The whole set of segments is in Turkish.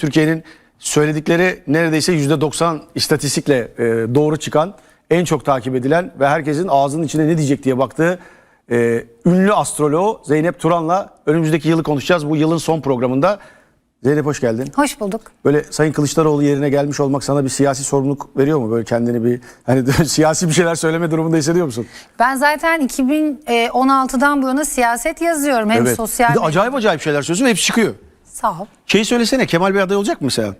Türkiye'nin söyledikleri neredeyse %90 istatistikle e, doğru çıkan, en çok takip edilen ve herkesin ağzının içine ne diyecek diye baktığı e, ünlü astroloğu Zeynep Turan'la önümüzdeki yılı konuşacağız. Bu yılın son programında. Zeynep hoş geldin. Hoş bulduk. Böyle Sayın Kılıçdaroğlu yerine gelmiş olmak sana bir siyasi sorumluluk veriyor mu? Böyle kendini bir hani siyasi bir şeyler söyleme durumunda hissediyor musun? Ben zaten 2016'dan bu yana siyaset yazıyorum. Hem sosyal Bir de acayip acayip şeyler söylüyorsun hepsi çıkıyor. Sağ ol. Şeyi söylesene Kemal Bey aday olacak mı mesela?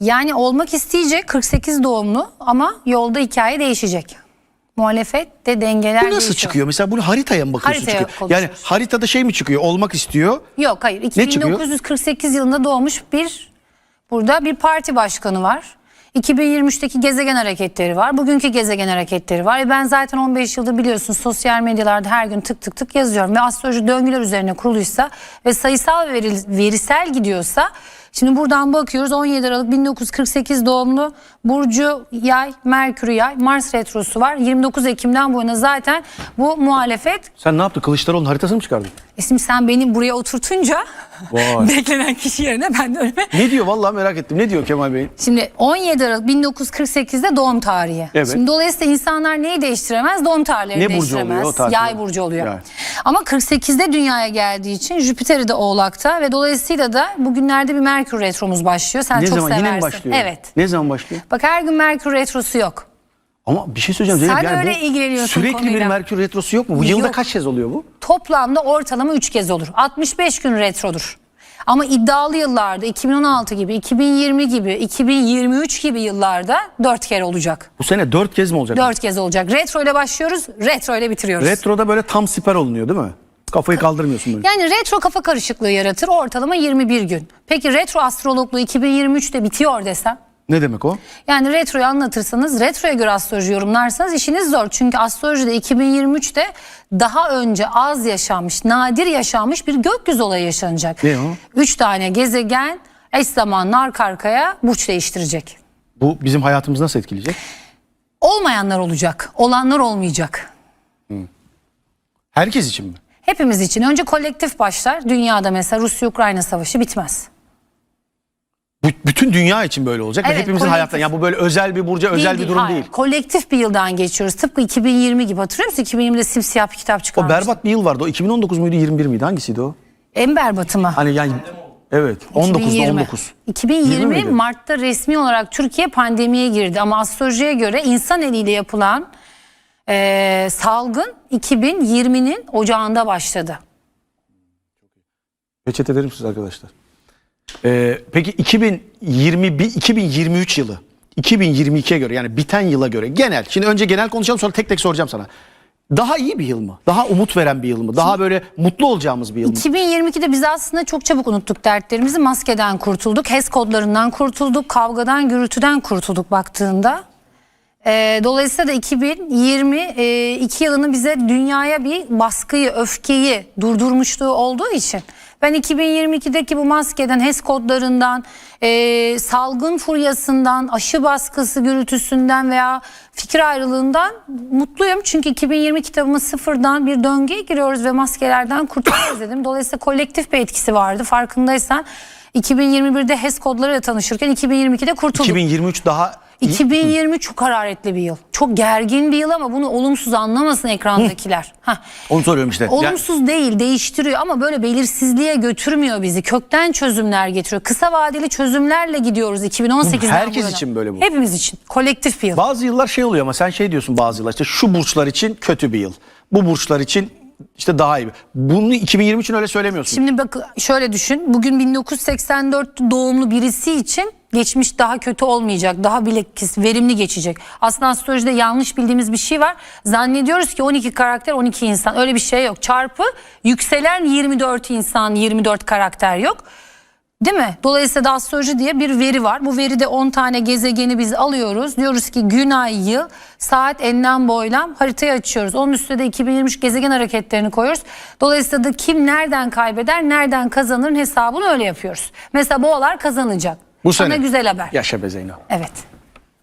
Yani olmak isteyecek 48 doğumlu ama yolda hikaye değişecek. Muhalefet de dengeler Bu nasıl değişiyor. çıkıyor? Mesela bunu haritaya mı bakıyorsun Haritaya çıkıyor? Yani konuşuyoruz. haritada şey mi çıkıyor? Olmak istiyor. Yok hayır. çıkıyor? 1948 yılında doğmuş bir burada bir parti başkanı var. 2023'teki gezegen hareketleri var. Bugünkü gezegen hareketleri var. E ben zaten 15 yıldır biliyorsun sosyal medyalarda her gün tık tık tık yazıyorum. Ve astroloji döngüler üzerine kuruluysa ve sayısal ve veri- verisel gidiyorsa Şimdi buradan bakıyoruz 17 Aralık 1948 doğumlu Burcu Yay, Merkür Yay, Mars Retrosu var. 29 Ekim'den bu yana zaten bu muhalefet Sen ne yaptın? Kılıçdaroğlu'nun haritasını mı çıkardın? E Şimdi sen beni buraya oturtunca Vay. beklenen kişi yerine ben de öyle. Ne diyor? Vallahi merak ettim. Ne diyor Kemal Bey? Şimdi 17 Aralık 1948'de doğum tarihi. Evet. Şimdi dolayısıyla insanlar neyi değiştiremez? Doğum tarihlerini Ne burcu değiştiremez. oluyor o tarih? Yay burcu oluyor. Yay. Ama 48'de dünyaya geldiği için Jüpiter'i de oğlakta ve dolayısıyla da bugünlerde bir Merkür retromuz başlıyor. Sen Ne çok zaman? seversin. Yine mi başlıyor? Evet. Ne zaman başlıyor? Bak her gün Merkür retrosu yok. Ama bir şey söyleyeceğim. Sen Zeynep, yani öyle bu ilgileniyorsun Sürekli bir konuyla. Merkür Retrosu yok mu? Bu yılda Yok. kaç kez oluyor bu? Toplamda ortalama 3 kez olur. 65 gün retrodur. Ama iddialı yıllarda 2016 gibi, 2020 gibi, 2023 gibi yıllarda 4 kere olacak. Bu sene dört kez mi olacak? 4 kez olacak. Retro ile başlıyoruz, retro ile bitiriyoruz. Retroda böyle tam siper olunuyor değil mi? Kafayı kaldırmıyorsun böyle. yani retro kafa karışıklığı yaratır ortalama 21 gün. Peki retro astrologluğu 2023'te bitiyor desem? Ne demek o? Yani retroyu anlatırsanız, retroya göre astroloji yorumlarsanız işiniz zor. Çünkü astrolojide 2023'te daha önce az yaşanmış, nadir yaşanmış bir gökyüzü olayı yaşanacak. Ne o? Üç tane gezegen eş zamanlı arka arkaya burç değiştirecek. Bu bizim hayatımızı nasıl etkileyecek? Olmayanlar olacak, olanlar olmayacak. Herkes için mi? Hepimiz için önce kolektif başlar. Dünyada mesela Rusya-Ukrayna savaşı bitmez. Bütün dünya için böyle olacak ve Evet, hepimizin kolektif. hayatında. Ya bu böyle özel bir burca özel Değil, bir durum hayır. değil. Kolektif bir yıldan geçiyoruz. Tıpkı 2020 gibi hatırlıyor musun? 2020'de simsiyah bir kitap O çıkarmıştı. berbat bir yıl vardı. O 2019 muydu 21 miydi? Hangisiydi o? En berbatı mı? Hani yani evet 19'da 2020. 19. 2020 20 miydi? Mart'ta resmi olarak Türkiye pandemiye girdi ama astrolojiye göre insan eliyle yapılan eee, salgın 2020'nin ocağında başladı. Peçete verir misiniz arkadaşlar? Ee, peki 2021 2023 yılı 2022'ye göre yani biten yıla göre genel. Şimdi önce genel konuşalım sonra tek tek soracağım sana. Daha iyi bir yıl mı? Daha umut veren bir yıl mı? Daha böyle mutlu olacağımız bir yıl mı? 2022'de biz aslında çok çabuk unuttuk dertlerimizi. Maskeden kurtulduk, HES kodlarından kurtulduk, kavgadan, gürültüden kurtulduk baktığında. Ee, dolayısıyla da 2022 yılının bize dünyaya bir baskıyı, öfkeyi durdurmuşluğu olduğu için ben 2022'deki bu maskeden, HES kodlarından, e, salgın furyasından, aşı baskısı gürültüsünden veya fikir ayrılığından mutluyum. Çünkü 2020 kitabımız sıfırdan bir döngüye giriyoruz ve maskelerden kurtuluyoruz dedim. Dolayısıyla kolektif bir etkisi vardı farkındaysan. 2021'de HES kodlarıyla tanışırken 2022'de kurtulduk. 2023 daha. 2020 çok hararetli bir yıl. Çok gergin bir yıl ama bunu olumsuz anlamasın ekrandakiler. Heh. Onu soruyorum işte. Olumsuz değil, değiştiriyor ama böyle belirsizliğe götürmüyor bizi. Kökten çözümler getiriyor. Kısa vadeli çözümlerle gidiyoruz 2018'den Herkes bu yana. için böyle bu. Hepimiz için. Kolektif bir yıl. bazı yıllar şey oluyor ama sen şey diyorsun bazı yıllar işte şu burçlar için kötü bir yıl. Bu burçlar için işte daha iyi. Bunu 2023 için öyle söylemiyorsun. Şimdi bak şöyle düşün. Bugün 1984 doğumlu birisi için geçmiş daha kötü olmayacak. Daha bilakis verimli geçecek. Aslında astrolojide yanlış bildiğimiz bir şey var. Zannediyoruz ki 12 karakter 12 insan. Öyle bir şey yok. Çarpı yükselen 24 insan 24 karakter yok. Değil mi? Dolayısıyla da astroloji diye bir veri var. Bu veride 10 tane gezegeni biz alıyoruz. Diyoruz ki gün ay yıl saat enlem boylam haritayı açıyoruz. Onun üstüne de 2023 gezegen hareketlerini koyuyoruz. Dolayısıyla da kim nereden kaybeder, nereden kazanırın hesabını öyle yapıyoruz. Mesela boğalar kazanacak. Bu Sana sene. güzel haber. Yaşa be Zeyno. Evet.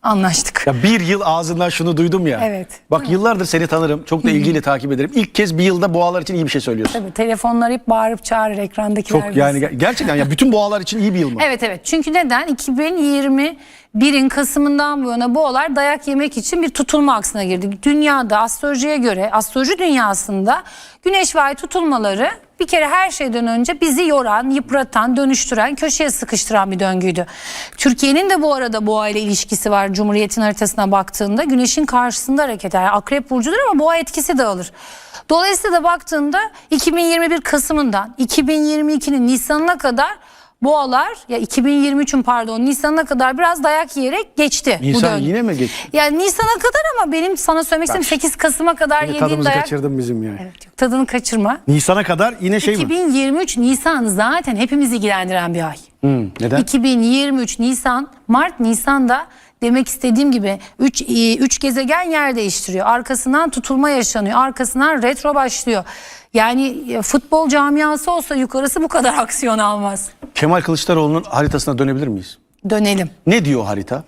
Anlaştık. Ya bir yıl ağzından şunu duydum ya. Evet. Bak yıllardır seni tanırım. Çok da ilgiyle takip ederim. İlk kez bir yılda boğalar için iyi bir şey söylüyorsun. Tabii telefonlar hep bağırıp çağırır ekrandakiler. Çok biz. yani ger- gerçekten ya bütün boğalar için iyi bir yıl mı? Evet evet çünkü neden 2021'in Kasım'ından bu yana boğalar dayak yemek için bir tutulma aksına girdi. Dünyada astrolojiye göre astroloji dünyasında güneş ve ay tutulmaları bir kere her şeyden önce bizi yoran, yıpratan, dönüştüren, köşeye sıkıştıran bir döngüydü. Türkiye'nin de bu arada boğa ile ilişkisi var Cumhuriyet'in haritasına baktığında. Güneşin karşısında hareket eder. Yani akrep burcudur ama boğa etkisi dağılır. Dolayısıyla da baktığında 2021 Kasım'ından 2022'nin Nisan'ına kadar boğalar ya 2023'ün pardon Nisan'ına kadar biraz dayak yiyerek geçti. Nisan yine mi geçti? Yani Nisan'a kadar ama benim sana söylemek istediğim 8 Kasım'a kadar yediğim tadımızı dayak. kaçırdın bizim ya. Evet, yok, tadını kaçırma. Nisan'a kadar yine şey mi? 2023 Nisan zaten hepimizi ilgilendiren bir ay. Hmm, neden? 2023 Nisan, Mart Nisan'da demek istediğim gibi 3 3 gezegen yer değiştiriyor. Arkasından tutulma yaşanıyor. Arkasından retro başlıyor. Yani e, futbol camiası olsa yukarısı bu kadar aksiyon almaz. Kemal Kılıçdaroğlu'nun haritasına dönebilir miyiz? Dönelim. Ne diyor harita?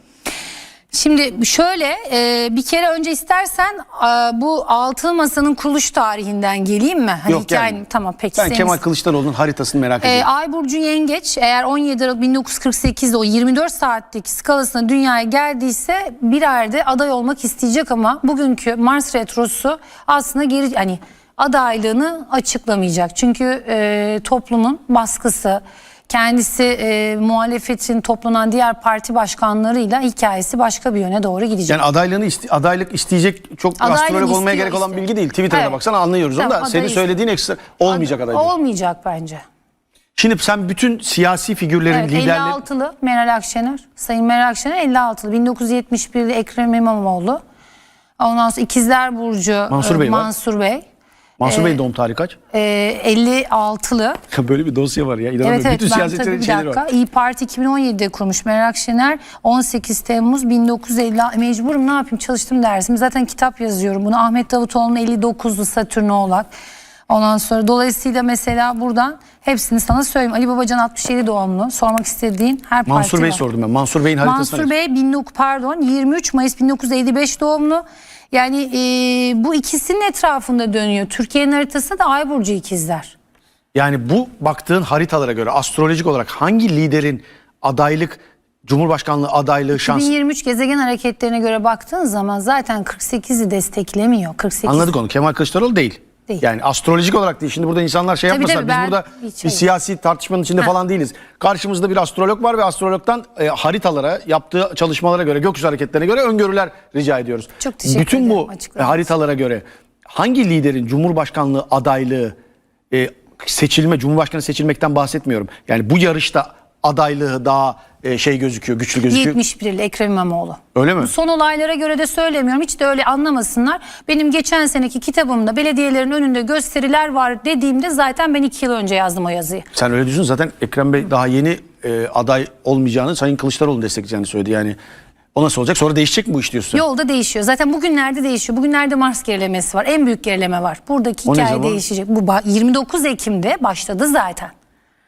Şimdi şöyle e, bir kere önce istersen e, bu altın masanın kuruluş tarihinden geleyim mi? Hani Yok, hikayenin- gelme. Tamam peki. Ben senin- Kemal Kılıçdaroğlu'nun haritasını merak Ee, ediyorum. Ay burcu yengeç eğer 17 Aralık 1948'de o 24 saatteki skalasına dünyaya geldiyse bir yerde aday olmak isteyecek ama bugünkü Mars retrosu aslında geri hani adaylığını açıklamayacak. Çünkü e, toplumun baskısı kendisi e, muhalefetin toplanan diğer parti başkanlarıyla hikayesi başka bir yöne doğru gidecek. Yani adaylığını iste- adaylık isteyecek çok Adaylığını astrolog olmaya istiyor gerek olan işte. bilgi değil. Twitter'da Evet. baksana anlıyoruz onu Tamam, da senin adayı söylediğin ekstra olmayacak aday. değil. Olmayacak bence. Şimdi sen bütün siyasi figürlerin Evet, liderleri 56'lı Meral Akşener. Sayın Meral Akşener 56'lı. 1971'de Ekrem İmamoğlu. Ondan sonra İkizler Burcu Mansur e, Bey var. Mansur Bey. Mansur Ee, Bey'in doğum tarihi kaç? E, 56'lı. Böyle bir dosya var ya inanamıyorum. Evet evet bütün ben siyasetçilerin tabii bir şeyleri dakika. var. İyi Parti 2017'de kurmuş Meral Akşener. 18 Temmuz 1950 mecburum ne yapayım çalıştım dersim. Zaten kitap yazıyorum. Bunu Ahmet Davutoğlu'nun 59'lu Satürn Oğlak. Ondan sonra dolayısıyla mesela buradan hepsini sana söyleyeyim. Ali Babacan 67 doğumlu. Sormak istediğin her parti Mansur Bey var. sordum ben. Mansur Bey'in haritasına. Mansur Bey 19 pardon 23 Mayıs 1955 doğumlu. Yani e, bu ikisinin etrafında dönüyor. Türkiye'nin haritasında da Ay burcu ikizler. Yani bu baktığın haritalara göre astrolojik olarak hangi liderin adaylık Cumhurbaşkanlığı adaylığı şansı 2023 gezegen hareketlerine göre baktığın zaman zaten 48'i desteklemiyor. 48 Anladık onu. Kemal Kılıçdaroğlu değil. Değil. Yani astrolojik olarak değil. Şimdi burada insanlar şey Tabii yapmasınlar. tabii, Biz ben burada hiç bir hayır. siyasi tartışmanın içinde falan değiliz. Karşımızda bir astrolog var ve astrologdan e, haritalara, yaptığı çalışmalara göre, gökyüzü hareketlerine göre öngörüler rica ediyoruz. Çok teşekkür Bütün ederim bu açıklamanız e, haritalara göre hangi liderin Cumhurbaşkanlığı adaylığı e, seçilme, Cumhurbaşkanı seçilmekten bahsetmiyorum. Yani bu yarışta adaylığı daha e, şey gözüküyor, güçlü gözüküyor. 71'li Ekrem İmamoğlu. Öyle mi? Son olaylara göre de söylemiyorum. Hiç de öyle anlamasınlar. Benim geçen seneki kitabımda belediyelerin önünde gösteriler var dediğimde zaten ben iki yıl önce yazdım o yazıyı. Sen öyle diyorsun zaten Ekrem Bey daha yeni e, aday olmayacağını Sayın Kılıçdaroğlu destekleyeceğini söyledi. Yani o nasıl olacak sonra değişecek mi bu iş diyorsun? Yolda değişiyor. Zaten bugünlerde değişiyor. Bugünlerde Mars gerilemesi var. En büyük gerileme var. Buradaki O hikaye değişecek. Bu ba- 29 Ekim'de başladı zaten.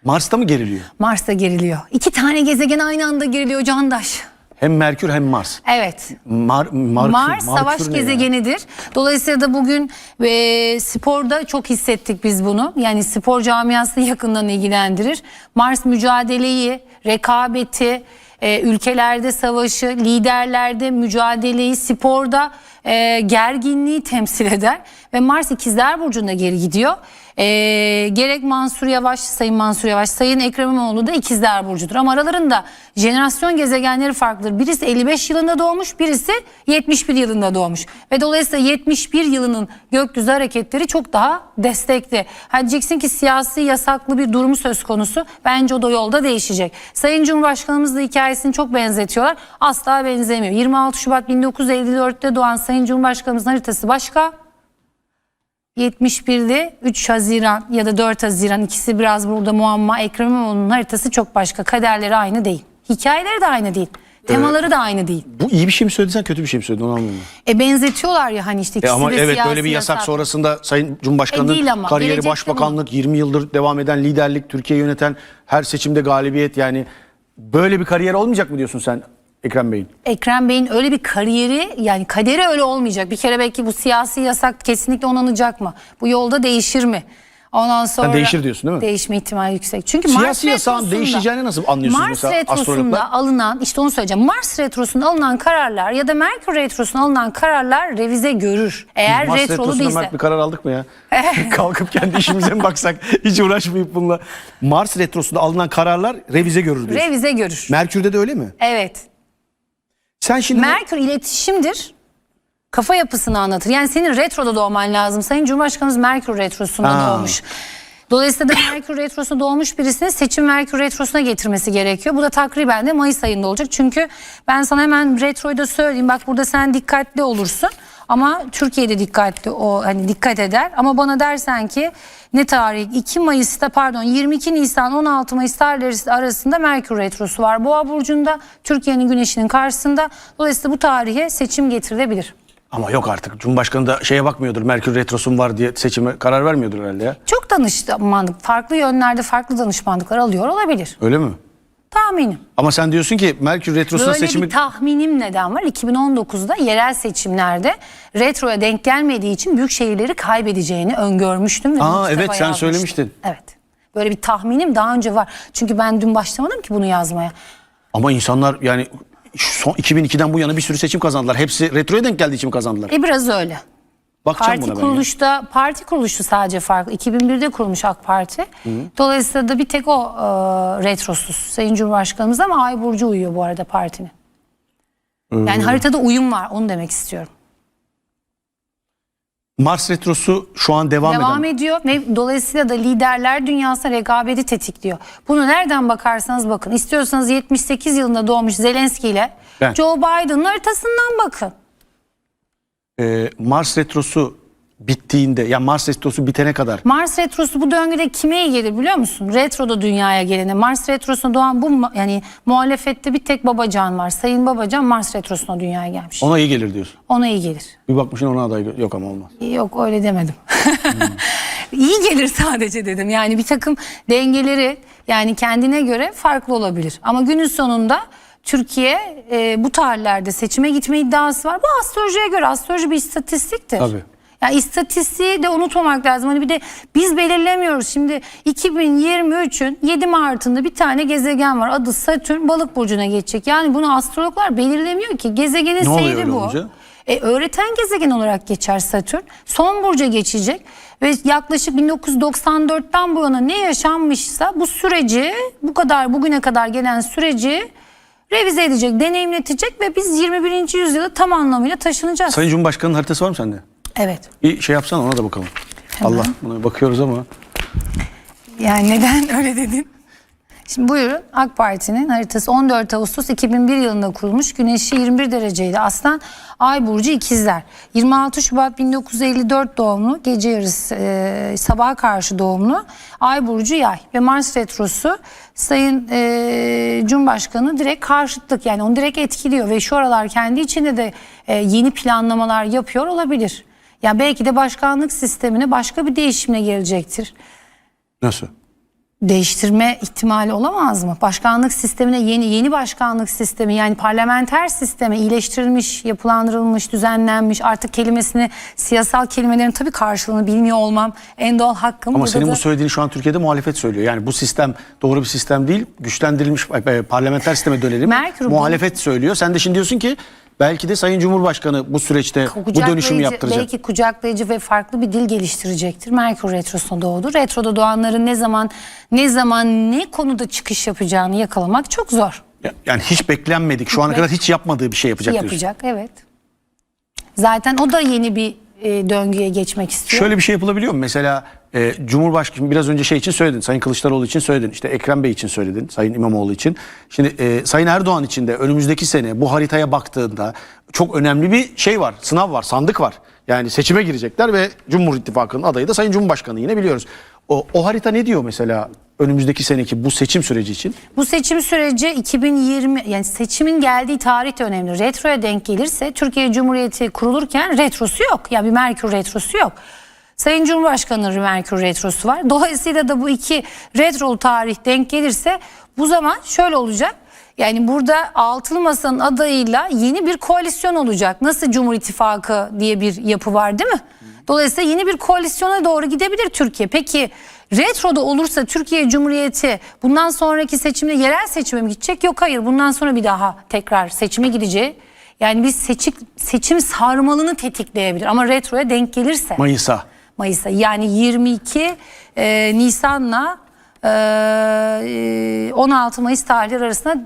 Mars'ta mı geriliyor? Mars da geriliyor. İki tane gezegen aynı anda geriliyor Candaş. Hem Merkür hem Mars. Evet. Mar, Markür- Mars Markür savaş gezegenidir. Dolayısıyla da bugün e, sporda çok hissettik biz bunu. Yani spor camiasını yakından ilgilendirir. Mars mücadeleyi, rekabeti, e, ülkelerde savaşı, liderlerde mücadeleyi, sporda e, gerginliği temsil eder. Ve Mars ikizler burcunda geri gidiyor. E, gerek Mansur Yavaş, Sayın Mansur Yavaş, Sayın Ekrem İmamoğlu da ikizler burcudur. Ama aralarında jenerasyon gezegenleri farklıdır. Birisi 55 yılında doğmuş, birisi 71 yılında doğmuş. Ve dolayısıyla 71 yılının gökyüzü hareketleri çok daha destekli. Ha diyeceksin ki siyasi yasaklı bir durumu söz konusu. Bence o da yolda değişecek. Sayın Cumhurbaşkanımız da hikayesini çok benzetiyorlar. Asla benzemiyor. 26 Şubat 1954'te doğan Sayın Cumhurbaşkanımızın haritası başka. 71'de 3 Haziran ya da 4 Haziran ikisi biraz burada muamma. Ekrem İmamoğlu'nun haritası çok başka. Kaderleri aynı değil. Hikayeleri de aynı değil. Temaları da aynı değil. Bu iyi bir şey mi söyledin kötü bir şey mi söyledin onu anlamadım. E benzetiyorlar ya hani işte E ikisi ama de evet siyasi böyle bir yasak, yasak. sonrasında Sayın E Cumhurbaşkanı'nın ama, kariyeri başbakanlık 20 yıldır devam eden liderlik Türkiye yöneten her seçimde galibiyet yani böyle bir kariyer olmayacak mı diyorsun sen? Ekrem Bey'in. Ekrem Bey'in öyle bir kariyeri yani kaderi öyle olmayacak. Bir kere belki bu siyasi yasak kesinlikle onanacak mı? Bu yolda değişir mi? Ondan sonra değişir diyorsun değil mi? Değişme ihtimali yüksek. Çünkü Siyasi Mars yasağın değişeceğini nasıl anlıyorsunuz Mars mesela retrosunda alınan işte onu söyleyeceğim. Mars retrosunda alınan kararlar ya da Merkür retrosunda alınan kararlar revize görür. Eğer Mars retrolu retrosunda değilse. Mert bir karar aldık mı ya? Kalkıp kendi işimize mi baksak? Hiç uğraşmayıp bununla. Mars retrosunda alınan kararlar revize görür diyorsun. Revize görür. Merkür'de de öyle mi? evet. Sen şimdi Merkür iletişimdir. Kafa yapısını anlatır. Yani senin retroda doğman lazım. Sayın Cumhurbaşkanımız Merkür retrosunda Ha. doğmuş. Dolayısıyla da Merkür retrosunda doğmuş birisini seçim Merkür retrosuna getirmesi gerekiyor. Bu da takriben de Mayıs ayında olacak. Çünkü ben sana hemen retroyu da söyleyeyim. Bak burada sen dikkatli olursun. Ama Türkiye'de dikkatli o hani dikkat eder. Ama bana dersen ki ne tarih 2 Mayıs'ta pardon 22 Nisan 16 Mayıs tarihleri arasında Merkür retrosu var. Boğa burcunda Türkiye'nin güneşinin karşısında. Dolayısıyla bu tarihe seçim getirilebilir. ama yok artık Cumhurbaşkanı da şeye bakmıyordur. Merkür retrosum var diye seçime karar vermiyordur herhalde ya. Çok danışmanlık, farklı yönlerde farklı danışmanlıklar alıyor olabilir. Öyle mi? Tahminim. Ama sen diyorsun ki Merkür retrosunda Böyle seçimi bir tahminim neden var? 2019'da yerel seçimlerde retroya denk gelmediği için büyük şehirleri kaybedeceğini öngörmüştüm. Ve Aa, evet, sen yazmıştım. söylemiştin. Evet. Böyle bir tahminim daha önce var. Çünkü ben dün başlamadım ki bunu yazmaya. ama insanlar yani son 2002'den bu yana bir sürü seçim kazandılar. Hepsi retroya denk geldiği için mi kazandılar? E biraz öyle. Bakacağım Parti buna ben. kuruluşta parti kuruluşu sadece farklı. 2001'de kurulmuş AK Parti. Dolayısıyla da bir tek o e, retrosuz Sayın Cumhurbaşkanımız ama Ay burcu uyuyor bu arada partinin. Yani haritada uyum var onu demek istiyorum. Mars retrosu şu an devam, Devam eden. ediyor ve dolayısıyla da liderler dünyasında rekabeti tetikliyor. Bunu nereden bakarsanız bakın. İstiyorsanız 78 yılında doğmuş Zelenski ile Ben. Joe Biden'ın haritasından bakın. Ee, Mars retrosu bittiğinde ya Mars retrosu bitene kadar Mars retrosu bu döngüde kime iyi gelir biliyor musun? Retroda dünyaya gelene. Mars retrosuna doğan bu yani muhalefette bir tek Babacan var. Sayın Babacan Mars retrosuna dünyaya gelmiş. ona iyi gelir diyorsun. Ona iyi gelir. Bir bakmışsın ona aday yok ama olmaz. Yok öyle demedim. İyi gelir sadece dedim. Yani bir takım dengeleri yani kendine göre farklı olabilir. Ama günün sonunda Türkiye e, bu tarihlerde seçime gitme iddiası var. Bu astrolojiye göre astroloji bir istatistiktir. Tabii. Ya istatistiği de unutmamak lazım. Hani bir de biz belirlemiyoruz. Şimdi 2023'ün 7 Mart'ında bir tane gezegen var. Adı Satürn balık burcuna geçecek. Yani bunu astrologlar belirlemiyor ki. Gezegenin Ne seyri bu. olunca? E, öğreten gezegen olarak geçer Satürn. Son burca geçecek ve yaklaşık 1994'ten bu yana ne yaşanmışsa bu süreci bu kadar bugüne kadar gelen süreci revize edecek, deneyimletecek ve biz 21. yüzyıla tam anlamıyla taşınacağız. Sayın Cumhurbaşkanı'nın haritası var mı sende? Evet. Bir şey yapsana ona da bakalım. Allah buna bakıyoruz ama. Yani neden öyle dedin? Şimdi buyurun AK Parti'nin haritası 14 Ağustos 2001 yılında kurulmuş. Güneşi 21 dereceydi. Aslan Ay Burcu ikizler. 26 Şubat 1954 doğumlu. Gece yarısı e, sabaha karşı doğumlu. Ay Burcu yay. Ve Mars Retrosu Sayın e, Cumhurbaşkanı direkt karşıtlık. Yani onu direkt etkiliyor. Ve şu aralar kendi içinde de e, yeni planlamalar yapıyor olabilir. Ya belki de başkanlık sistemine başka bir değişimle gelecektir Nasıl? Değiştirme ihtimali olamaz mı? Başkanlık sistemine yeni yeni başkanlık sistemi yani parlamenter sisteme iyileştirilmiş, yapılandırılmış, düzenlenmiş artık kelimesini siyasal kelimelerin tabii karşılığını bilmiyor olmam en doğal hakkım. Ama senin da- bu söylediğin şu an Türkiye'de muhalefet söylüyor. Yani bu sistem doğru bir sistem değil. Güçlendirilmiş e, parlamenter sisteme dönelim. Merkür muhalefet söylüyor. Sen de şimdi diyorsun ki belki de Sayın Cumhurbaşkanı bu süreçte bu dönüşümü yaptıracak. Belki kucaklayıcı ve farklı bir dil geliştirecektir. Merkür Retrosu'na doğdu. Retroda doğanların ne zaman ne zaman ne konuda çıkış yapacağını yakalamak çok zor. Ya- Yani hiç beklenmedik. Şu ana kadar hiç yapmadığı bir şey yapacak, diyorsun. Yapacak evet. Zaten o da yeni bir e, döngüye geçmek istiyor. Şöyle bir şey yapılabiliyor mu? Mesela e, Cumhurbaşkanı biraz önce şey için söyledin. Sayın Kılıçdaroğlu için söyledin. İşte Ekrem Bey için söyledin. Sayın İmamoğlu için. Şimdi e, Sayın Erdoğan için de önümüzdeki sene bu haritaya baktığında çok önemli bir şey var. Sınav var. Sandık var. Yani seçime girecekler ve Cumhur İttifakı'nın adayı da Sayın Cumhurbaşkanı yine biliyoruz. O, o harita ne diyor mesela önümüzdeki seneki bu seçim süreci için? Bu seçim süreci 2020 yani seçimin geldiği tarih de önemli. Retroya denk gelirse Türkiye Cumhuriyeti kurulurken retrosu yok. Yani bir Merkür retrosu yok. Sayın Cumhurbaşkanı'nın bir Merkür retrosu var. Dolayısıyla da bu iki retrolu tarih denk gelirse bu zaman şöyle olacak. Yani burada altılı masanın adayıyla yeni bir koalisyon olacak. Nasıl Cumhur İttifakı diye bir yapı var değil mi? Dolayısıyla yeni bir koalisyona doğru gidebilir Türkiye. Peki retroda olursa Türkiye Cumhuriyeti bundan sonraki seçimde yerel seçime mi gidecek? Yok hayır bundan sonra bir daha tekrar seçime gideceği. Yani bir seçim, seçim sarmalını tetikleyebilir ama retroya denk gelirse. Mayıs'a. Mayıs'a yani 22 e, Nisan'la e, 16 Mayıs tarihleri arasında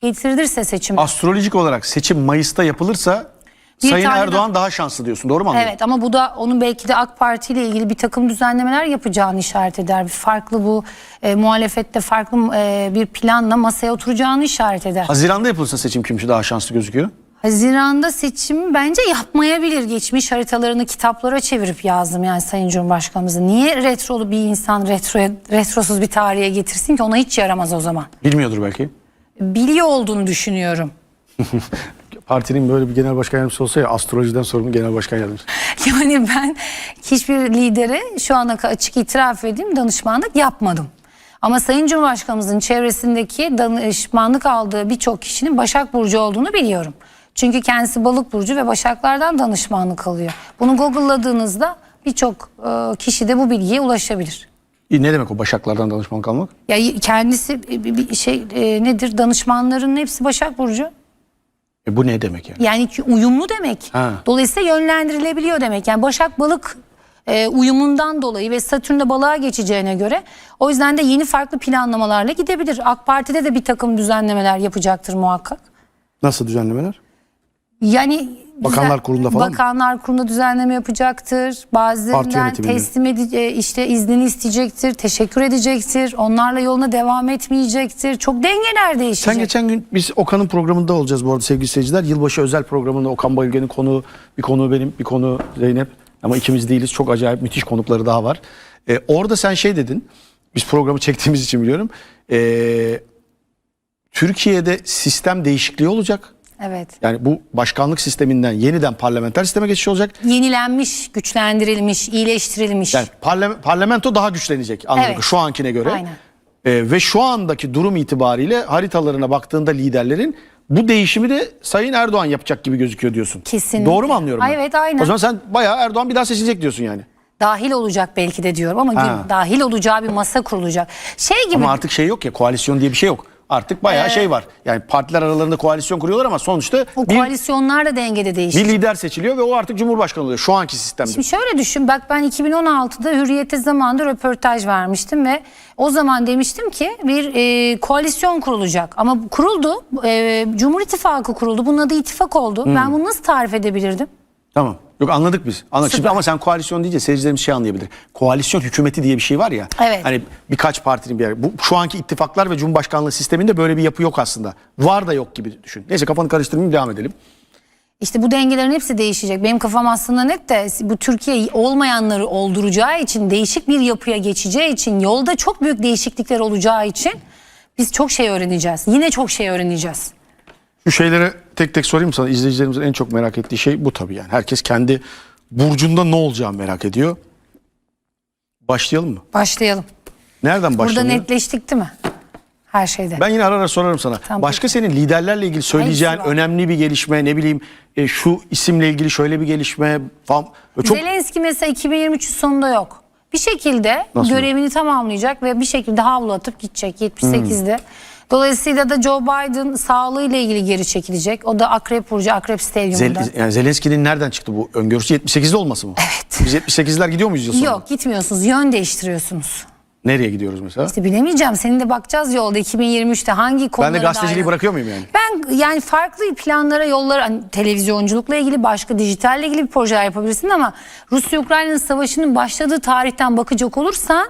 getirilirse seçim. Astrolojik olarak seçim Mayıs'ta yapılırsa Bir Sayın tane Erdoğan daha şanslı diyorsun. Doğru mu anladım? Evet ama bu da onun belki de AK Parti ile ilgili bir takım düzenlemeler yapacağını işaret eder. Bir farklı bu e, muhalefette farklı e, bir planla masaya oturacağını işaret eder. Haziran'da yapılsa seçim kimse daha şanslı gözüküyor? Haziran'da seçim bence yapmayabilir. Geçmiş haritalarını kitaplara çevirip yazdım yani Sayın Cumhurbaşkanımızı. Niye retrolu bir insan retroya, retrosuz bir tarihe getirsin ki ona hiç yaramaz o zaman. Bilmiyordur belki. Biliyor olduğunu düşünüyorum. Partinin böyle bir genel başkan yardımcısı olsa ya astrolojiden sorumlu genel başkan yardımcısı. Yani ben hiçbir lidere şu ana kadar açık itiraf edeyim danışmanlık yapmadım. Ama Sayın Cumhurbaşkanımızın çevresindeki danışmanlık aldığı birçok kişinin Başak Burcu olduğunu biliyorum. Çünkü kendisi balık burcu ve başaklardan danışmanlık alıyor. Bunu Google'ladığınızda birçok e, kişi de bu bilgiye ulaşabilir. Ne demek o başaklardan danışmanlık almak? Ya y- kendisi bir bir şey e, nedir danışmanların hepsi Başak Burcu. E, bu ne demek yani? Yani ki uyumlu demek. Ha. Dolayısıyla yönlendirilebiliyor demek. Yani Başak Balık e, uyumundan dolayı ve Satürn de balığa geçeceğine göre o yüzden de yeni farklı planlamalarla gidebilir. AK Parti'de de bir takım düzenlemeler yapacaktır muhakkak. Nasıl düzenlemeler? Yani Bakanlar Kurulu'nda falan mı? Bakanlar Kurulu'nda düzenleme yapacaktır. Bazılarından yönetiminde. teslim ede- işte iznini isteyecektir, teşekkür edecektir. Onlarla yoluna devam etmeyecektir. Çok dengeler değişecek. Sen geçen gün biz Okan'ın programında olacağız bu arada sevgili seyirciler. Yılbaşı özel programında Okan Bayülgen'in konu bir konu benim bir konu Zeynep. Ama ikimiz değiliz. Çok acayip müthiş konukları daha var. Ee, orada sen şey dedin. Biz programı çektiğimiz için biliyorum. Ee, Türkiye'de sistem değişikliği olacak. Evet. Yani bu başkanlık sisteminden yeniden parlamenter sisteme geçiş olacak. Yenilenmiş, güçlendirilmiş, iyileştirilmiş. Yani parla- parlamento daha güçlenecek anladığım Evet. şu ankine göre. Aynen. Ee, ve şu andaki durum itibariyle haritalarına baktığında liderlerin bu değişimi de Sayın Erdoğan yapacak gibi gözüküyor diyorsun. Kesinlikle. Doğru mu anlıyorum ben? Ay, evet, aynen. O zaman sen bayağı Erdoğan bir daha seçilecek diyorsun yani. dahil olacak belki de diyorum ama Ha. dahil olacağı bir masa kurulacak. Şey gibi Ama artık şey yok ya koalisyon diye bir şey yok. Artık bayağı şey var. Yani partiler aralarında koalisyon kuruyorlar ama sonuçta o bir, koalisyonlar da dengede değişecek. bir lider seçiliyor ve o artık Cumhurbaşkanı oluyor şu anki sistemde. Şimdi şöyle düşün bak ben 2016'da Hürriyet'e zamanında röportaj vermiştim ve o zaman demiştim ki bir e, koalisyon kurulacak ama kuruldu e, Cumhur İttifakı kuruldu bunun adı ittifak oldu Hmm. ben bunu nasıl tarif edebilirdim? Tamam. Yok anladık biz. Anladık. Şimdi ama sen koalisyon deyince seyircilerimiz şey anlayabilir. Koalisyon hükümeti diye bir şey var ya. Evet. Hani birkaç partinin bir yer. Bu şu anki ittifaklar ve Cumhurbaşkanlığı sisteminde böyle bir yapı yok aslında. Var da yok gibi düşün. Neyse kafanı karıştırmayayım devam edelim. İşte bu dengelerin hepsi değişecek. Benim kafam aslında net de bu Türkiye olmayanları olduracağı için değişik bir yapıya geçeceği için yolda çok büyük değişiklikler olacağı için biz çok şey öğreneceğiz. Yine çok şey öğreneceğiz. Şu şeyleri tek tek sorayım sana. İzleyicilerimizin en çok merak ettiği şey bu tabii yani. Herkes kendi burcunda ne olacağını merak ediyor. Başlayalım mı? Başlayalım. Nereden Burada başlanıyor? netleştik değil mi? Her şeyde. Ben yine ara ara sorarım sana. Tamam, Başka senin liderlerle ilgili söyleyeceğin Hepsi var. önemli bir gelişme ne bileyim e, şu isimle ilgili şöyle bir gelişme falan. Böyle Çok Zelenski mesela 2023 sonunda yok. Bir şekilde Nasıl görevini tamamlayacak ve bir şekilde havlu atıp gidecek 78'de. Dolayısıyla da Joe Biden sağlığıyla ilgili geri çekilecek. O da Akrep Burcu, Akrep Stadyumunda. Zel- yani Zelenski'nin nereden çıktı bu öngörüsü? 78'de olması mı? Evet. Biz 78'ler gidiyor muyuz yıl sonunda? Yok gitmiyorsunuz, yön değiştiriyorsunuz. Nereye gidiyoruz mesela? İşte bilemeyeceğim. Senin de bakacağız yolda 2023'te hangi konulara ben de gazeteciliği dair- bırakıyor muyum yani? Ben yani farklı planlara, yollara, hani televizyonculukla ilgili başka dijitalle ilgili bir projeler yapabilirsin ama Rusya-Ukrayna savaşının başladığı tarihten bakacak olursan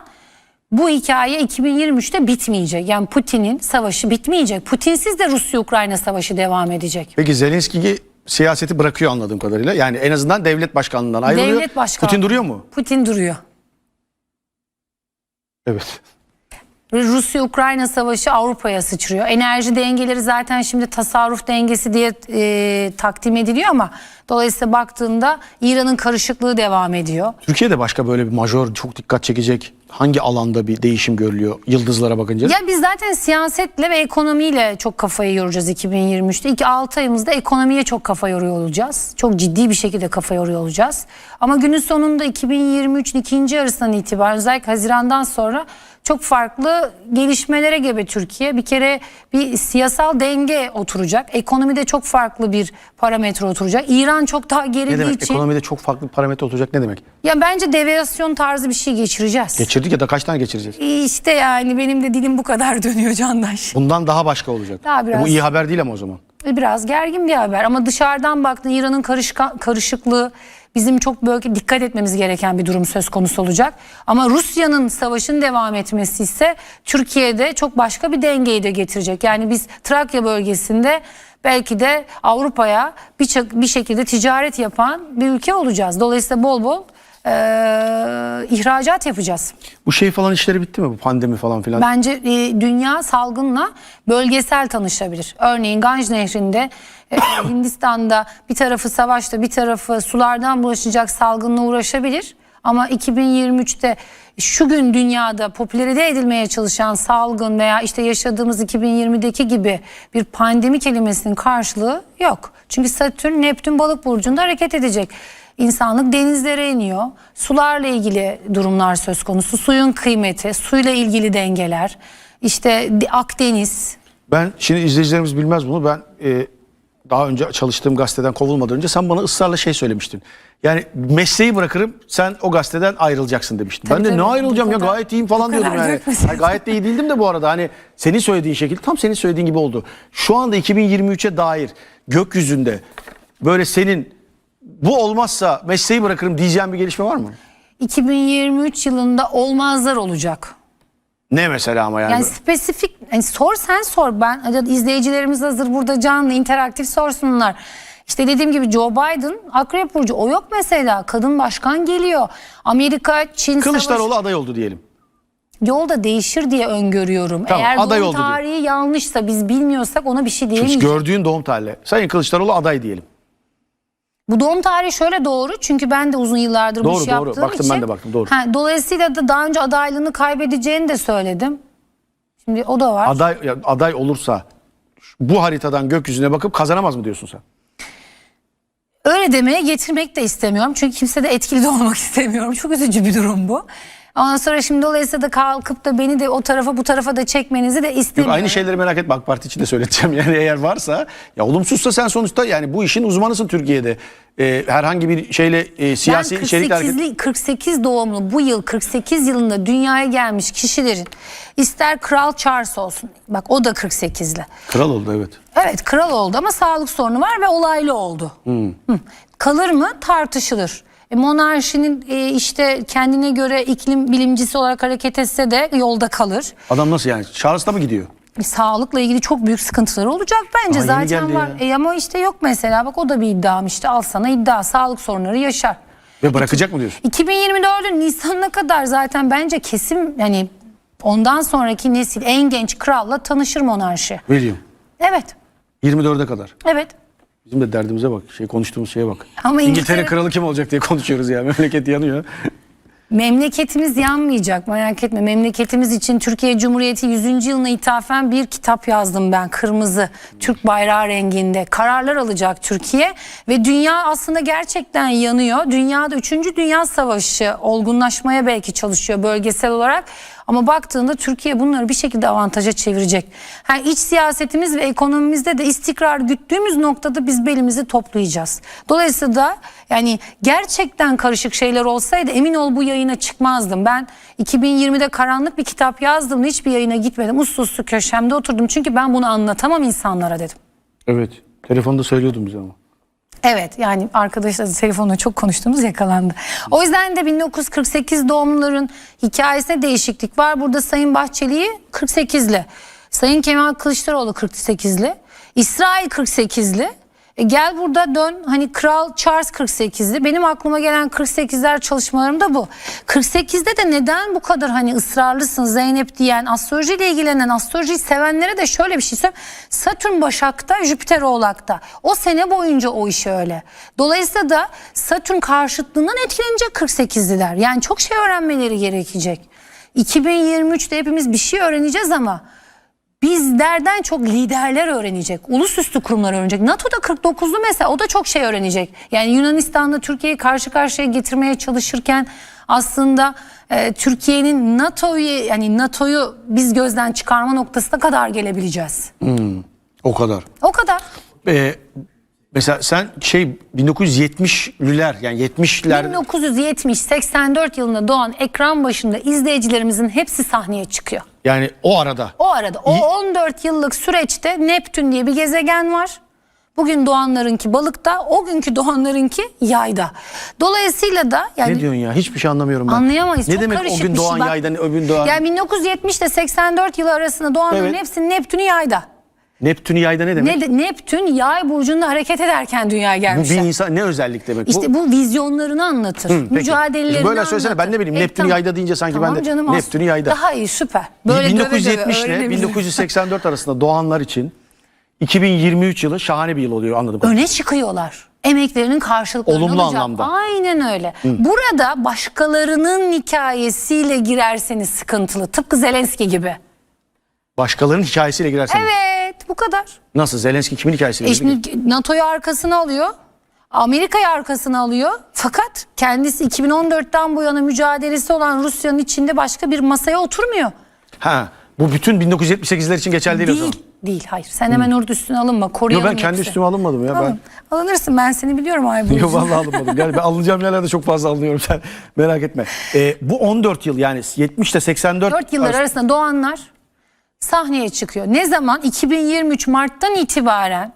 bu hikaye 2023'te bitmeyecek. Yani Putin'in savaşı bitmeyecek. Putinsiz de Rusya-Ukrayna savaşı devam edecek. Peki Zelenski siyaseti bırakıyor anladığım kadarıyla. Yani en azından devlet başkanlığından ayrılıyor. Devlet başkanı. Putin duruyor mu? Putin duruyor. Evet. Ve Rusya-Ukrayna savaşı Avrupa'ya sıçrıyor. Enerji dengeleri zaten şimdi tasarruf dengesi diye e, takdim ediliyor ama dolayısıyla baktığında İran'ın karışıklığı devam ediyor. Türkiye'de başka böyle bir majör çok dikkat çekecek hangi alanda bir değişim görülüyor yıldızlara bakınca? Ya biz zaten siyasetle ve ekonomiyle çok kafayı yoracağız 2023'te. İlk 6 ayımızda ekonomiye çok kafa yoruyor olacağız. Çok ciddi bir şekilde kafa yoruyor günün sonunda 2023'ün ikinci yarısından itibaren özellikle Haziran'dan sonra çok farklı gelişmelere gebe Türkiye. Bir kere bir siyasal denge oturacak. Ekonomide çok farklı bir parametre oturacak. İran çok daha ne gerildiği demek? için. Ekonomide çok farklı bir parametre olacak ne demek? Ya bence devalüasyon tarzı bir şey geçireceğiz. Geçirdik ya da kaç tane geçireceğiz? İşte yani benim de dilim bu kadar dönüyor Candaş. Bundan daha başka olacak. Daha biraz- Bu iyi haber değil ama o zaman. Biraz gergin bir haber ama dışarıdan baktığın İran'ın karışıklığı bizim çok böyle dikkat etmemiz gereken bir durum söz konusu olacak. Ama Rusya'nın savaşın devam etmesi ise Türkiye'de çok başka bir dengeyi de getirecek. Yani biz Trakya bölgesinde belki de Avrupa'ya bir, bir şekilde ticaret yapan bir ülke olacağız. Dolayısıyla bol bol eee, ihracat yapacağız. Bu şey falan işleri bitti mi? Bu pandemi falan filan. Bence e, dünya salgınla bölgesel tanışabilir. Örneğin Ganj Nehri'nde e, Hindistan'da bir tarafı savaşta bir tarafı sulardan bulaşacak salgınla uğraşabilir. Ama 2023'te şu gün dünyada popülerize edilmeye çalışan salgın veya işte yaşadığımız 2020'deki gibi bir pandemi kelimesinin karşılığı yok. Çünkü Satürn Neptün balık burcunda hareket edecek. İnsanlık denizlere iniyor. Sularla ilgili durumlar söz konusu. Suyun kıymeti, suyla ilgili dengeler. İşte Akdeniz. Ben şimdi izleyicilerimiz bilmez bunu. Ben e, daha önce çalıştığım gazeteden kovulmadan önce sen bana ısrarla şey söylemiştin. Yani mesleği bırakırım sen o gazeteden ayrılacaksın demiştin. Tabii, ben de tabii. ne ayrılacağım ya gayet iyiyim falan diyordum yani. Hayır, gayet de iyi değildim de bu arada hani senin söylediğin şekilde tam senin söylediğin gibi oldu. Şu anda 2023'e dair gökyüzünde böyle senin bu olmazsa mesleği bırakırım diyeceğin bir gelişme var mı? 2023 yılında olmazlar olacak. Ne mesela ama yani? Yani spesifik yani sor sen sor ben izleyicilerimiz hazır burada canlı interaktif sorsunlar. İşte dediğim gibi Joe Biden Akrep Burcu o yok mesela kadın başkan geliyor. Amerika Çin Kılıçdaroğlu savaşı aday oldu diyelim. yolda değişir diye öngörüyorum. Tamam, Eğer aday doğum oldu diyor. tarihi yanlışsa biz bilmiyorsak ona bir şey Şimdi diyemeyeceğiz. gördüğün doğum tarihi. Sayın Kılıçdaroğlu aday diyelim. Bu doğum tarihi şöyle doğru çünkü ben de uzun yıllardır bu Doğru, işi doğru. yaptığım Baktım, için. ben de baktım, doğru. Ha, dolayısıyla da daha önce adaylığını kaybedeceğini de söyledim. Şimdi o da var. Aday ya aday olursa bu haritadan gökyüzüne bakıp kazanamaz mı diyorsun sen? Öyle demeye getirmek de istemiyorum. Çünkü kimse de etkili de olmak istemiyorum. Çok üzücü bir durum bu. Ondan sonra şimdi dolayısıyla da kalkıp da beni de o tarafa bu tarafa da çekmenizi de Yok, istemiyorum. aynı şeyleri merak etme AK Parti için de söyleteceğim. Yani eğer varsa ya olumsuzsa sen sonuçta yani bu işin uzmanısın Türkiye'de. Ee, herhangi bir şeyle e, siyasi ben içerikle hareket 48'li 48 doğumlu bu yıl 48 yılında dünyaya gelmiş kişilerin ister Kral Charles olsun. Bak o da 48'li. Kral oldu evet. Evet kral oldu ama sağlık sorunu var ve olaylı oldu. Hı. Kalır mı tartışılır. E, monarşinin e, işte kendine göre iklim bilimcisi olarak hareket etse de yolda kalır. Adam nasıl yani? Charles'ta mı gidiyor? E, sağlıkla ilgili çok büyük sıkıntıları olacak bence Aa, yeni zaten geldi var. E, ama işte yok mesela bak o da bir iddiam işte al sana iddia sağlık sorunları yaşar. Ve bırakacak mı diyorsun? 2024'ün Nisan'ına kadar zaten bence kesim yani ondan sonraki nesil en genç kralla tanışır monarşi. William. Evet. 24'e kadar. Evet. Bizim de derdimize bak. Şey konuştuğumuz şeye bak. Ama İngiltere İngiltere- kralı kim olacak diye konuşuyoruz ya. Memleket yanıyor. Memleketimiz yanmayacak merak etme. Memleketimiz için Türkiye Cumhuriyeti 100. yılına ithafen bir kitap yazdım ben. Kırmızı Türk bayrağı renginde. Kararlar alacak Türkiye ve dünya aslında gerçekten yanıyor. Dünyada 3. Dünya Savaşı olgunlaşmaya belki çalışıyor bölgesel olarak. Ama baktığında Türkiye bunları bir şekilde avantaja çevirecek. Ha, iç siyasetimiz ve ekonomimizde de istikrar güttüğümüz noktada biz belimizi toplayacağız. Dolayısıyla da yani gerçekten karışık şeyler olsaydı emin ol bu yayına çıkmazdım. Ben 2020'de karanlık bir kitap yazdım hiçbir yayına gitmedim. Uslu uslu köşemde oturdum çünkü ben bunu anlatamam insanlara dedim. Evet. Telefonda söylüyordum bize ama. Evet yani arkadaşlar telefonla çok konuştuğumuz yakalandı. O yüzden de 1948 doğumluların hikayesine değişiklik var. Burada Sayın Bahçeli'yi 48'li, Sayın Kemal Kılıçdaroğlu 48'li, İsrail 48'li. E gel burada dön hani Kral Charles 48'li. Benim aklıma gelen 48'ler çalışmalarım da bu. 48'de de neden bu kadar hani ısrarlısın Zeynep diyen astrolojiyle ilgilenen astrolojiyi sevenlere de şöyle bir şey söyleyeyim. Satürn Başak'ta Jüpiter Oğlak'ta. O sene boyunca o iş öyle. Dolayısıyla da Satürn karşıtlığından etkilenecek 48'liler. Yani çok şey öğrenmeleri gerekecek. 2023'te hepimiz bir şey öğreneceğiz ama bizlerden çok liderler öğrenecek. Ulusüstü kurumlar öğrenecek. NATO'da 49'lu mesela o da çok şey öğrenecek. Yani Yunanistan'la Türkiye'yi karşı karşıya getirmeye çalışırken aslında e, Türkiye'nin NATO'yu yani NATO'yu biz gözden çıkarma noktasına kadar gelebileceğiz. O kadar. O kadar. Ee, mesela sen şey 1970'lüler yani 70'ler 1970-84 yılında doğan ekran başında izleyicilerimizin hepsi sahneye çıkıyor. yani o arada. O arada o 14 yıllık süreçte Neptün diye bir gezegen var. Bugün doğanlarınki balıkta, o günkü doğanlarınki yayda. Dolayısıyla da yani Ne diyorsun ya? Hiçbir şey anlamıyorum ben. anlayamayız. Ne Çok demek o karışık gün bir şey. doğan Bak, yaydan öbür doğan? Yani 1970 ile 84 yılı arasında doğanların Evet. hepsi Neptün'ü yayda. Neptün yayda ne demek? Ne, Neptün yay burcunda hareket ederken dünyaya bu gelmişler. bir insan ne özellik demek? İşte bu, vizyonlarını anlatır. peki. Mücadelelerini Böyle söylesene, ben ne bileyim, anlatır. Neptün'ü yayda deyince sanki ben de canım, Neptün'ü as- yayda. Daha iyi süper. Böyle döve döve 1970 ile öğrenebiliriz. 1984 arasında doğanlar için 2023 yılı şahane bir yıl oluyor anladım. öne çıkıyorlar. Emeklerinin karşılıklarını Olumlu alacak. anlamda. Aynen öyle. Burada başkalarının hikayesiyle girerseniz sıkıntılı. Tıpkı Zelenski gibi. Başkalarının hikayesiyle girersen. Evet bu kadar. Nasıl? Zelenski kimin hikayesiyle E şimdi NATO'yu arkasına alıyor. Amerika'yı arkasına alıyor. Fakat kendisi 2014'ten bu yana mücadelesi olan Rusya'nın içinde başka bir masaya oturmuyor. Ha, bu bütün 1978'ler için geçerli değil, o zaman. Değil. Değil hayır. Sen hemen orada üstüne alınma. Koruyalım Yo ben kendi yoksa. üstüme alınmadım ya. Ben Alın. Alınırsın ben seni biliyorum abi. Yok vallahi alınmadım. Yani ben alınacağım yerlerde çok fazla alınıyorum sen merak etme. Ee, bu 14 yıl yani 70 ile 84 4 yıllar arası- arasında doğanlar sahneye çıkıyor. Ne zaman? 2023 Mart'tan itibaren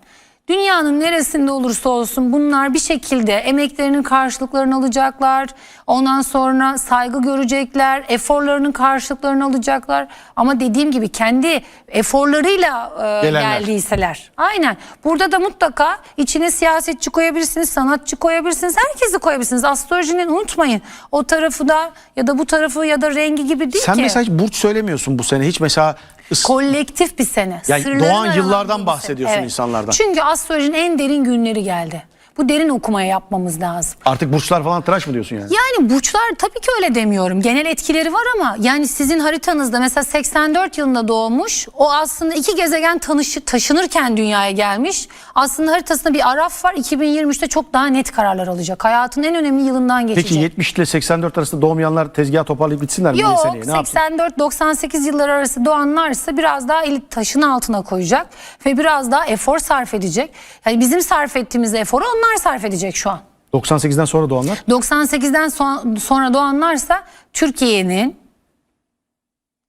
dünyanın neresinde olursa olsun bunlar bir şekilde emeklerinin karşılıklarını alacaklar. Ondan sonra saygı görecekler. Eforlarının karşılıklarını alacaklar. Ama dediğim gibi kendi eforlarıyla e, Gelenler. geldiyseler. Aynen. Burada da mutlaka içine siyasetçi koyabilirsiniz, sanatçı koyabilirsiniz, herkesi koyabilirsiniz. Astrolojinin unutmayın. O tarafı da ya da bu tarafı ya da rengi gibi değil Sen ki. mesela hiç burç söylemiyorsun bu sene. Hiç mesela Kolektif bir sene. Yani Sırların doğan yıllardan bir bahsediyorsun insanlardan. Çünkü astrolojinin en derin günleri geldi. Bu derin okumaya yapmamız lazım. artık burçlar falan tıraş mı diyorsun yani? Yani burçlar tabii ki öyle demiyorum. Genel etkileri var ama yani sizin haritanızda mesela 84 yılında doğmuş. O aslında iki gezegen tanışı, taşınırken dünyaya gelmiş. Aslında haritasında bir araf var. 2023'te çok daha net kararlar alacak. Hayatın en önemli yılından geçecek. Peki 70 ile 84 arasında doğmayanlar tezgah toparlayıp gitsinler mi Yok seneye? Ne yapsın? 84-98 yılları arası doğanlarsa biraz daha eli taşın altına koyacak ve biraz daha efor sarf edecek. Yani bizim sarf ettiğimiz eforu onlar sarf edecek şu an. 98'den sonra doğanlar? 98'den son- sonra doğanlarsa Türkiye'nin,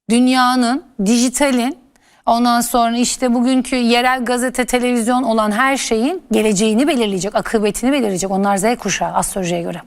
dünyanın, dijitalin, ondan sonra işte bugünkü yerel gazete, televizyon olan her şeyin geleceğini belirleyecek, akıbetini belirleyecek. Onlar Z kuşağı astrolojiye göre.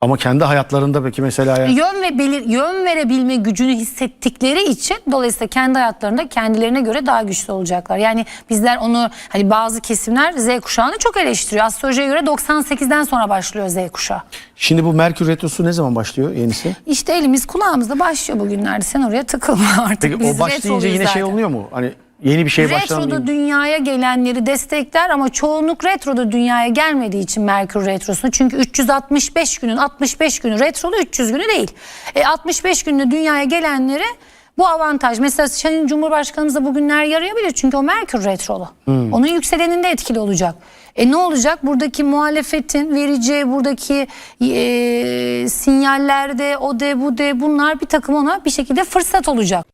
Ama kendi hayatlarında peki mesela ya. yön ve belir yön verebilme gücünü hissettikleri için dolayısıyla kendi hayatlarında kendilerine göre daha güçlü olacaklar. Yani bizler onu hani bazı kesimler Z kuşağını çok eleştiriyor. Astrolojiye göre 98'den sonra başlıyor Z kuşağı. Şimdi bu Merkür Retrosu ne zaman başlıyor yenisi? İşte elimiz kulağımızda başlıyor bugünlerde. Sen oraya takılma artık. Peki Biz o başlayınca yine şey zaten. oluyor mu? Hani yeni bir şey başlanan Retroda dünyaya gelenleri destekler ama çoğunluk retroda dünyaya gelmediği için Merkür Retrosu'nu. Çünkü 365 günün 65 günü retrolu 300 günü değil. E 65 günde dünyaya gelenlere bu avantaj. Mesela Sayın Cumhurbaşkanımız da bugünler yarayabilir çünkü o Merkür Retrolu. Hmm. Onun yükseleninde etkili olacak. E ne olacak? Buradaki muhalefetin vereceği buradaki e, sinyallerde o de bu de bunlar bir takım ona bir şekilde fırsat olacak.